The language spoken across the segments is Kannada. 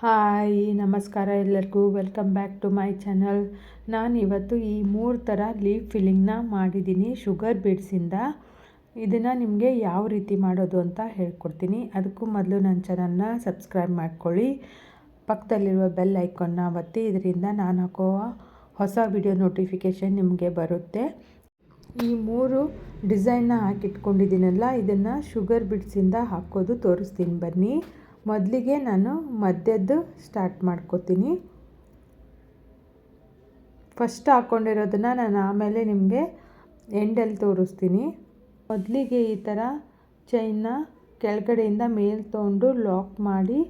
ಹಾಯ್, ನಮಸ್ಕಾರ ಎಲ್ಲರಿಗೂ. Welcome back to my channel. ನಾನು ಇವತ್ತು ಈ ಮೂರು ಥರ ಲೀಫ್ ಫಿಲ್ಲಿಂಗ್ನ ಮಾಡಿದ್ದೀನಿ, ಶುಗರ್ ಬೀಡ್ಸಿಂದ. ಇದನ್ನು ನಿಮಗೆ ಯಾವ ರೀತಿ ಮಾಡೋದು ಅಂತ ಹೇಳ್ಕೊಡ್ತೀನಿ. ಅದಕ್ಕೂ ಮೊದಲು ನನ್ನ ಚಾನಲ್ನ ಸಬ್ಸ್ಕ್ರೈಬ್ ಮಾಡ್ಕೊಳ್ಳಿ. ಪಕ್ಕದಲ್ಲಿರುವ ಬೆಲ್ ಐಕಾನ್ನ ಒತ್ತಿ, ಇದರಿಂದ ನಾನು ಹಾಕೋ ಹೊಸ ವಿಡಿಯೋ ನೋಟಿಫಿಕೇಷನ್ ನಿಮಗೆ ಬರುತ್ತೆ. ಈ ಮೂರು ಡಿಸೈನ್ನ ಹಾಕಿಟ್ಕೊಂಡಿದ್ದೀನಲ್ಲ, ಇದನ್ನು ಶುಗರ್ ಬಿಡ್ಸಿಂದ ಹಾಕೋದು ತೋರಿಸ್ತೀನಿ ಬನ್ನಿ. ಮೊದಲಿಗೆ ನಾನು ಮಧ್ಯದ್ದು ಸ್ಟಾರ್ಟ್ ಮಾಡ್ಕೋತೀನಿ. ಫಸ್ಟ್ ಹಾಕ್ಕೊಂಡಿರೋದನ್ನು ನಾನು ಆಮೇಲೆ ನಿಮಗೆ ಎಂಡಲ್ಲಿ ತೋರಿಸ್ತೀನಿ. ಮೊದಲಿಗೆ ಈ ಥರ ಚೈನ್ನ ಕೆಳಗಡೆಯಿಂದ ಮೇಲೆ ತೊಗೊಂಡು ಲಾಕ್ ಮಾಡಿ,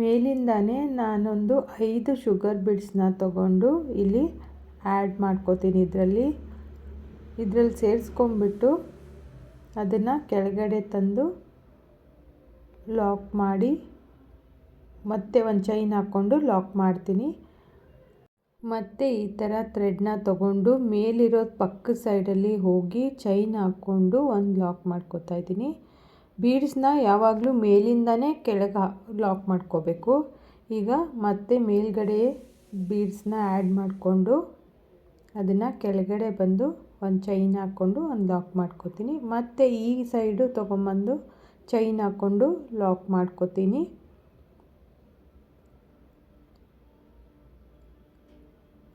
ಮೇಲಿಂದಾನೇ ನಾನೊಂದು ಐದು ಶುಗರ್ ಬಿಡ್ಸ್ನ ತಗೊಂಡು ಇಲ್ಲಿ ಆ್ಯಡ್ ಮಾಡ್ಕೋತೀನಿ ಇದರಲ್ಲಿ. ಇದರಲ್ಲಿ ಸೇರಿಸ್ಕೊಂಬಿಟ್ಟು ಅದನ್ನು ಕೆಳಗಡೆ ತಂದು ಲಾಕ್ ಮಾಡಿ. ಮತ್ತೆ ಒಂದು ಚೈನ್ ಹಾಕ್ಕೊಂಡು ಲಾಕ್ ಮಾಡ್ತೀನಿ. ಮತ್ತು ಈ ಥರ ಥ್ರೆಡ್ನ ತಗೊಂಡು ಮೇಲಿರೋ ಪಕ್ಕದ ಸೈಡಲ್ಲಿ ಹೋಗಿ ಚೈನ್ ಹಾಕ್ಕೊಂಡು ಒಂದು ಲಾಕ್ ಮಾಡ್ಕೋತಾ ಇದ್ದೀನಿ. ಬೀಡ್ಸ್ನ ಯಾವಾಗಲೂ ಮೇಲಿಂದನೇ ಕೆಳಗೆ ಲಾಕ್ ಮಾಡ್ಕೋಬೇಕು. ಈಗ ಮತ್ತೆ ಮೇಲ್ಗಡೆ ಬೀಡ್ಸ್ನ ಆ್ಯಡ್ ಮಾಡಿಕೊಂಡು ಅದನ್ನು ಕೆಳಗಡೆ ಬಂದು ಒಂದು ಚೈನ್ ಹಾಕ್ಕೊಂಡು ಒಂದು ಲಾಕ್ ಮಾಡ್ಕೋತೀನಿ. ಮತ್ತು ಈ ಸೈಡು ತೊಗೊಂಬಂದು ಚೈನ್ ಹಾಕ್ಕೊಂಡು ಲಾಕ್ ಮಾಡ್ಕೋತೀನಿ.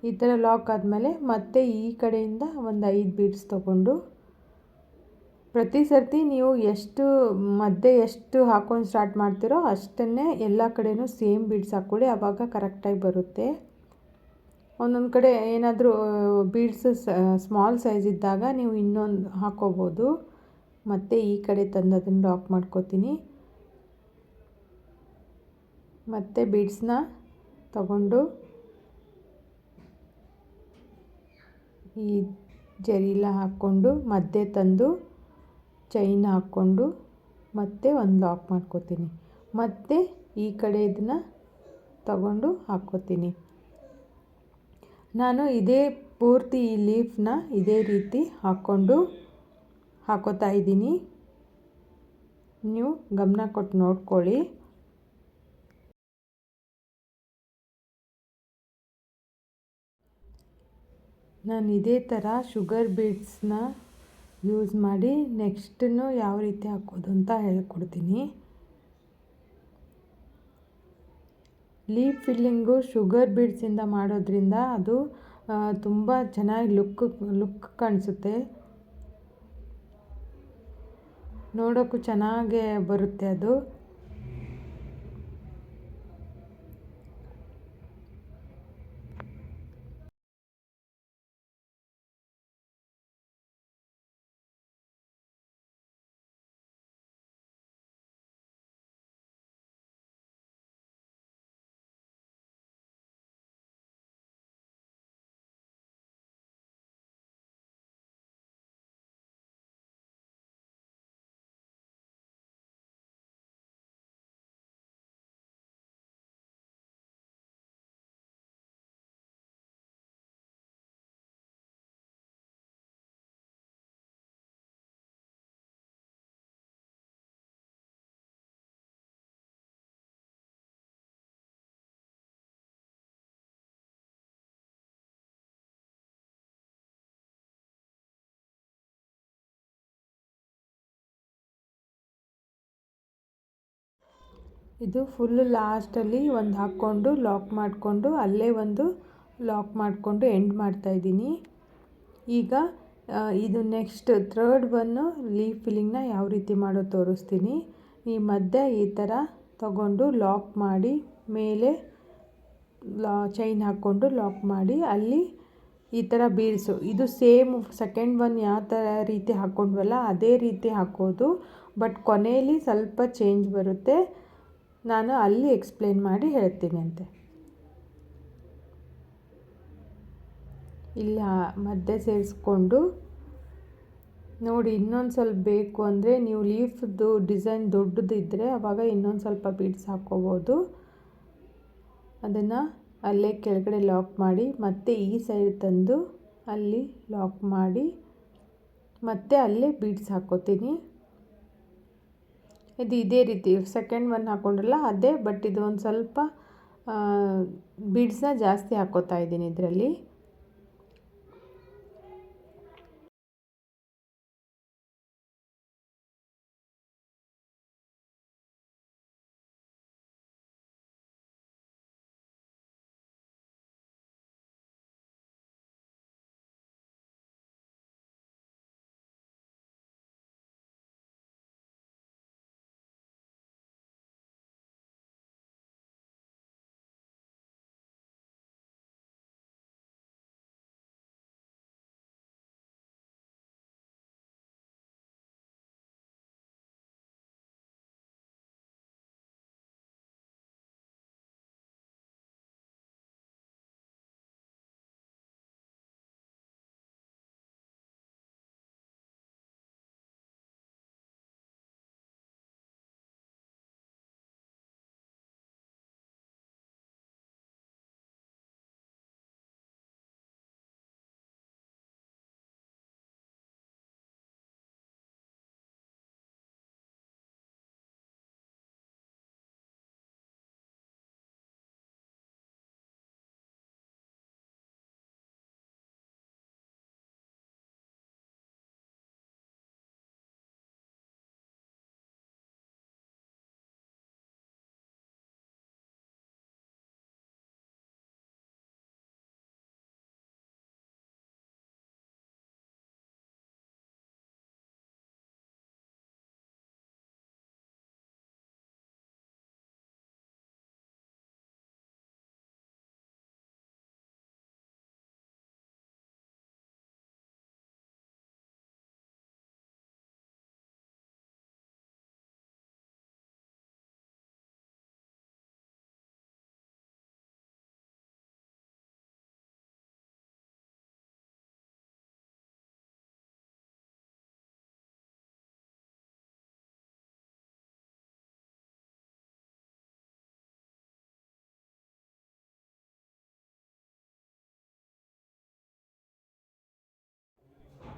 ಈ ಥರ ಲಾಕ್ ಆದಮೇಲೆ ಮತ್ತೆ ಈ ಕಡೆಯಿಂದ ಒಂದು ಐದು ಬೀಡ್ಸ್ ತಗೊಂಡು. ಪ್ರತಿ ಸರ್ತಿ ನೀವು ಎಷ್ಟು ಮಧ್ಯೆ ಎಷ್ಟು ಹಾಕೊಂಡು ಸ್ಟಾರ್ಟ್ ಮಾಡ್ತೀರೋ ಅಷ್ಟನ್ನೇ ಎಲ್ಲ ಕಡೆಯೂ ಸೇಮ್ ಬೀಡ್ಸ್ ಹಾಕ್ಕೊಳ್ಳಿ ಆವಾಗ ಕರೆಕ್ಟಾಗಿ ಬರುತ್ತೆ. ಒಂದೊಂದು ಕಡೆ ಏನಾದರೂ ಬೀಡ್ಸ್ ಸ್ಮಾಲ್ ಸೈಜ್ ಇದ್ದಾಗ ನೀವು ಇನ್ನೊಂದು ಹಾಕೋಬೋದು. ಮತ್ತು ಈ ಕಡೆ ತಂದು ಅದನ್ನು ಲಾಕ್ ಮಾಡ್ಕೋತೀನಿ. ಮತ್ತು ಬೀಡ್ಸ್ನ ತಗೊಂಡು ಈ ಜರಿಲ ಹಾಕ್ಕೊಂಡು ಮಧ್ಯೆ ತಂದು ಚೈನ್ ಹಾಕ್ಕೊಂಡು ಮತ್ತೆ ಒಂದು ಲಾಕ್ ಮಾಡ್ಕೋತೀನಿ. ಮತ್ತು ಈ ಕಡೆ ಇದನ್ನು ತಗೊಂಡು ಹಾಕ್ಕೋತೀನಿ. ನಾನು ಇದೇ ಪೂರ್ತಿ ಈ ಲೀಫ್ನ ಇದೇ ರೀತಿ ಹಾಕ್ಕೊಂಡು ಹಾಕೋತಾ ಇದ್ದೀನಿ. ನೀವು ಗಮನ ಕೊಟ್ಟು ನೋಡ್ಕೊಳ್ಳಿ. ನಾನು ಇದೇ ಥರ ಶುಗರ್ ಬೀಡ್ಸ್ನ ಯೂಸ್ ಮಾಡಿ ನೆಕ್ಸ್ಟನ್ನು ಯಾವ ರೀತಿ ಹಾಕೋದು ಅಂತ ಹೇಳ್ಕೊಡ್ತೀನಿ. ಲೀಫ್ ಫಿಲ್ಲಿಂಗು ಶುಗರ್ ಬೀಡ್ಸಿಂದ ಮಾಡೋದ್ರಿಂದ ಅದು ತುಂಬ ಚೆನ್ನಾಗಿ ಲುಕ್ ಲುಕ್ ಕಾಣಿಸುತ್ತೆ. ನೋಡೋಕ್ಕೂ ಚೆನ್ನಾಗೇ ಬರುತ್ತೆ ಅದು. ಇದು ಫುಲ್ ಲಾಸ್ಟಲ್ಲಿ ಒಂದು ಹಾಕ್ಕೊಂಡು ಲಾಕ್ ಮಾಡಿಕೊಂಡು ಅಲ್ಲೇ ಒಂದು ಲಾಕ್ ಮಾಡಿಕೊಂಡು ಎಂಡ್ ಮಾಡ್ತಾಯಿದ್ದೀನಿ ಈಗ ಇದು ನೆಕ್ಸ್ಟ್ ಥರ್ಡ್ ಒನ್ನು ಲೀಫ್ ಫಿಲ್ಲಿಂಗ್ನ ಯಾವ ರೀತಿ ಮಾಡೋದು ತೋರಿಸ್ತೀನಿ. ಈ ಮಧ್ಯೆ ಈ ಥರ ತಗೊಂಡು ಲಾಕ್ ಮಾಡಿ ಮೇಲೆ ಲಾ ಚೈನ್ ಹಾಕ್ಕೊಂಡು ಲಾಕ್ ಮಾಡಿ ಅಲ್ಲಿ ಈ ಥರ ಬೀಡ್ಸು ಇದು ಸೇಮ್ ಸೆಕೆಂಡ್ ಒನ್ ಯಾವ ಥರ ರೀತಿ ಹಾಕ್ಕೊಂಡ್ವಲ್ಲ ಅದೇ ರೀತಿ ಹಾಕೋದು. ಬಟ್ ಕೊನೆಯಲ್ಲಿ ಸ್ವಲ್ಪ ಚೇಂಜ್ ಬರುತ್ತೆ. ನಾನು ಅಲ್ಲಿ ಎಕ್ಸ್ಪ್ಲೇನ್ ಮಾಡಿ ಹೇಳ್ತೀನಿ ಅಂತೆ. ಇಲ್ಲ, ಮಧ್ಯೆ ಸೇರಿಸ್ಕೊಂಡು ನೋಡಿ, ಇನ್ನೊಂದು ಸ್ವಲ್ಪ ಬೇಕು ಅಂದರೆ ನೀವು ಲೀಫ್ದು ಡಿಸೈನ್ ದೊಡ್ಡದಿದ್ದರೆ ಆವಾಗ ಇನ್ನೊಂದು ಸ್ವಲ್ಪ ಬೀಡ್ಸ್ ಹಾಕ್ಕೋಬೋದು. ಅದನ್ನು ಅಲ್ಲೇ ಕೆಳಗಡೆ ಲಾಕ್ ಮಾಡಿ, ಮತ್ತೆ ಈ ಸೈಡ್ ತಂದು ಅಲ್ಲಿ ಲಾಕ್ ಮಾಡಿ, ಮತ್ತೆ ಅಲ್ಲೇ ಬೀಡ್ಸ್ ಹಾಕ್ಕೋತೀನಿ. ಇದು ಇದೇ ರೀತಿ ಸೆಕೆಂಡ್ ಒನ್ ಹಾಕ್ಕೊಂಡ್ರಲ್ಲ ಅದೇ ಬಟ್ ಇದು ಒಂದು ಸ್ವಲ್ಪ ಬೀಡ್ಸ್ನ ಜಾಸ್ತಿ ಹಾಕೋತಾ ಇದ್ದೀನಿ ಇದರಲ್ಲಿ.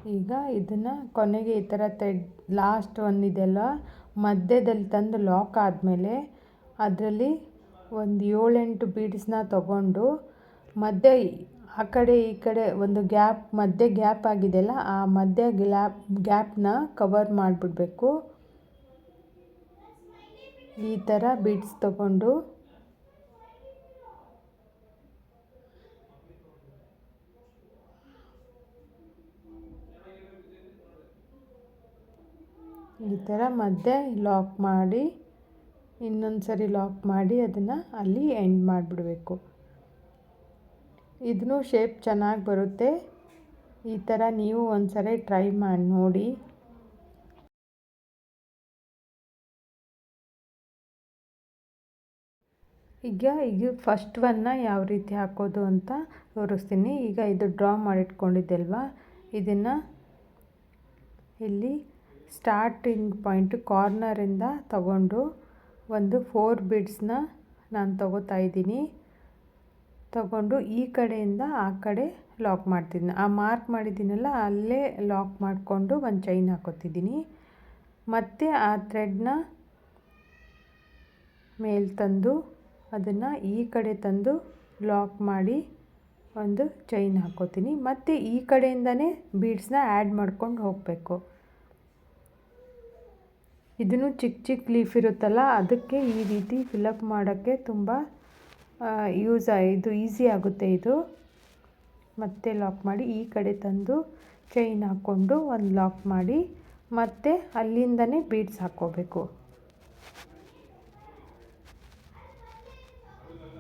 ಈಗ ಇದನ್ನು ಕೊನೆಗೆ ಈ ಥರ ಥ್ರೆಡ್ ಲಾಸ್ಟ್ ಒನ್ ಇದೆಯಲ್ಲ ಮಧ್ಯದಲ್ಲಿ ತಂದು ಲಾಕ್ ಆದಮೇಲೆ ಅದರಲ್ಲಿ ಒಂದು ಏಳೆಂಟು ಬೀಡ್ಸ್ನ ತಗೊಂಡು ಮಧ್ಯ ಆ ಕಡೆ ಈ ಕಡೆ ಒಂದು ಗ್ಯಾಪ್ ಮಧ್ಯೆ ಗ್ಯಾಪ್ ಆಗಿದೆಯಲ್ಲ ಆ ಮಧ್ಯ ಗ್ಯಾಪ್ ಗ್ಯಾಪ್ನ ಕವರ್ ಮಾಡಿಬಿಡ್ಬೇಕು. ಈ ಥರ ಬೀಡ್ಸ್ ತಗೊಂಡು ಈ ಥರ ಮಧ್ಯೆ ಲಾಕ್ ಮಾಡಿ, ಇನ್ನೊಂದು ಸರಿ ಲಾಕ್ ಮಾಡಿ ಅದನ್ನು ಅಲ್ಲಿ ಎಂಡ್ ಮಾಡಿಬಿಡಬೇಕು. ಇದನ್ನು ಶೇಪ್ ಚೆನ್ನಾಗಿ ಬರುತ್ತೆ. ಈ ಥರ ನೀವು ಒಂದು ಸರಿ ಟ್ರೈ ಮಾಡಿ ನೋಡಿ. ಈಗ ಈಗ ಫಸ್ಟ್ ಒನ್ನ ಯಾವ ರೀತಿ ಹಾಕೋದು ಅಂತ ತೋರಿಸ್ತೀನಿ. ಈಗ ಇದು ಡ್ರಾ ಮಾಡಿಟ್ಕೊಂಡಿದ್ದೆಲ್ವಾ? ಇದನ್ನು ಇಲ್ಲಿ ಸ್ಟಾರ್ಟಿಂಗ್ ಪಾಯಿಂಟ್ ಕಾರ್ನರಿಂದ ತಗೊಂಡು ಒಂದು ಫೋರ್ ಬಿಡ್ಸ್ನ ನಾನು ತಗೋತಾ ಇದ್ದೀನಿ. ತಗೊಂಡು ಈ ಕಡೆಯಿಂದ ಆ ಕಡೆ ಲಾಕ್ ಮಾಡ್ತಿದ್ದೀನಿ ಆ ಮಾರ್ಕ್ ಮಾಡಿದ್ದೀನಲ್ಲ, ಅಲ್ಲೇ ಲಾಕ್ ಮಾಡಿಕೊಂಡು ಒಂದು ಚೈನ್ ಹಾಕೋತಿದ್ದೀನಿ. ಮತ್ತು ಆ ಥ್ರೆಡ್ನ ಮೇಲೆ ತಂದು ಅದನ್ನು ಈ ಕಡೆ ತಂದು ಲಾಕ್ ಮಾಡಿ ಒಂದು ಚೈನ್ ಹಾಕೋತೀನಿ. ಮತ್ತು ಈ ಕಡೆಯಿಂದನೇ ಬೀಡ್ಸ್ನ ಆ್ಯಡ್ ಮಾಡ್ಕೊಂಡು ಹೋಗಬೇಕು. ಇದನ್ನು ಚಿಕ್ಕ ಚಿಕ್ಕ ಲೀಫ್ ಇರುತ್ತಲ್ಲ, ಅದಕ್ಕೆ ಈ ರೀತಿ ಫಿಲಪ್ ಮಾಡೋಕ್ಕೆ ತುಂಬ ಯೂಸ್ ಇದು ಈಸಿ ಆಗುತ್ತೆ ಇದು. ಮತ್ತೆ ಲಾಕ್ ಮಾಡಿ ಈ ಕಡೆ ತಂದು ಚೈನ್ ಹಾಕ್ಕೊಂಡು ಒಂದು ಲಾಕ್ ಮಾಡಿ, ಮತ್ತೆ ಅಲ್ಲಿಂದನೇ ಬೀಡ್ಸ್ ಹಾಕ್ಕೋಬೇಕು.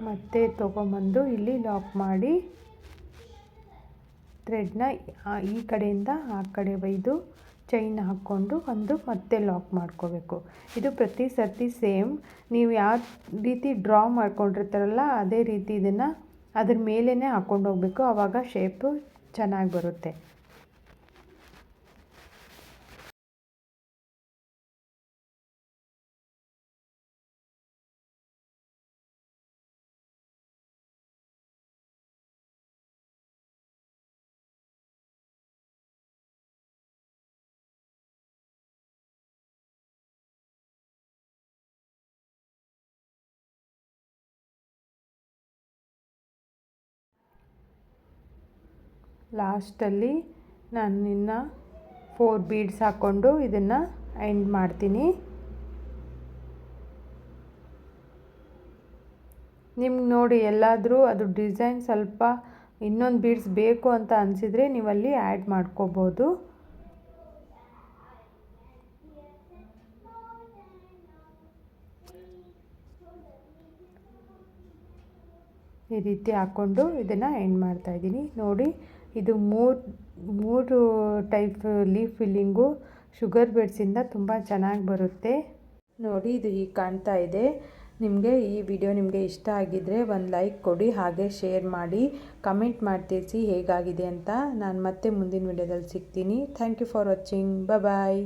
ಮತ್ತೆ ತೊಗೊಂಬಂದು ಇಲ್ಲಿ ಲಾಕ್ ಮಾಡಿ ಥ್ರೆಡ್ನ ಈ ಕಡೆಯಿಂದ ಆ ಕಡೆ ಒಯ್ದು ಚೈನ್ ಹಾಕ್ಕೊಂಡು ಒಂದು ಮತ್ತೆ ಲಾಕ್ ಮಾಡ್ಕೋಬೇಕು. ಇದು ಪ್ರತಿ ಸರ್ತಿ ಸೇಮ್ ನೀವು ಯಾವ ರೀತಿ ಡ್ರಾ ಮಾಡ್ಕೊಂಡಿರ್ತಾರಲ್ಲ, ಅದೇ ರೀತಿ ಇದನ್ನು ಅದ್ರ ಮೇಲೇ ಹಾಕ್ಕೊಂಡು ಹೋಗಬೇಕು. ಆವಾಗ ಶೇಪು ಚೆನ್ನಾಗಿ ಬರುತ್ತೆ. ಲಾಸ್ಟಲ್ಲಿ ನಾನು ಇನ್ನು ಫೋರ್ ಬೀಡ್ಸ್ ಹಾಕ್ಕೊಂಡು ಇದನ್ನು ಎಂಡ್ ಮಾಡ್ತೀನಿ. ನಿಮ್ಗೆ ನೋಡಿ ಎಲ್ಲಾದರೂ ಅದು ಡಿಸೈನ್ ಸ್ವಲ್ಪ ಇನ್ನೊಂದು ಬೀಡ್ಸ್ ಬೇಕು ಅಂತ ಅನಿಸಿದರೆ ನೀವಲ್ಲಿ ಆ್ಯಡ್ ಮಾಡ್ಕೋಬೋದು. ಈ ರೀತಿ ಹಾಕ್ಕೊಂಡು ಇದನ್ನು ಎಂಡ್ ಮಾಡ್ತಾಯಿದ್ದೀನಿ ನೋಡಿ ಇದು ಮೂರು ಮೂರು ಟೈಪ್ ಲೀಫ್ ಫಿಲ್ಲಿಂಗು, ಶುಗರ್ ಬೆಡ್ಸಿಂದ ತುಂಬ ಚೆನ್ನಾಗಿ ಬರುತ್ತೆ. ನೋಡಿ ಇದು ಈಗ ಕಾಣ್ತಾ ಇದೆ. ನಿಮಗೆ ಈ ವಿಡಿಯೋ ನಿಮಗೆ ಇಷ್ಟ ಆಗಿದ್ದರೆ ಒಂದು ಲೈಕ್ ಕೊಡಿ, ಹಾಗೆ ಶೇರ್ ಮಾಡಿ, ಕಮೆಂಟ್ ಮಾಡಿ ತಿಳಿಸಿ ಹೇಗಾಗಿದೆ ಅಂತ. ನಾನು ಮತ್ತೆ ಮುಂದಿನ ವಿಡಿಯೋದಲ್ಲಿ ಸಿಗ್ತೀನಿ. Thank you for watching. Bye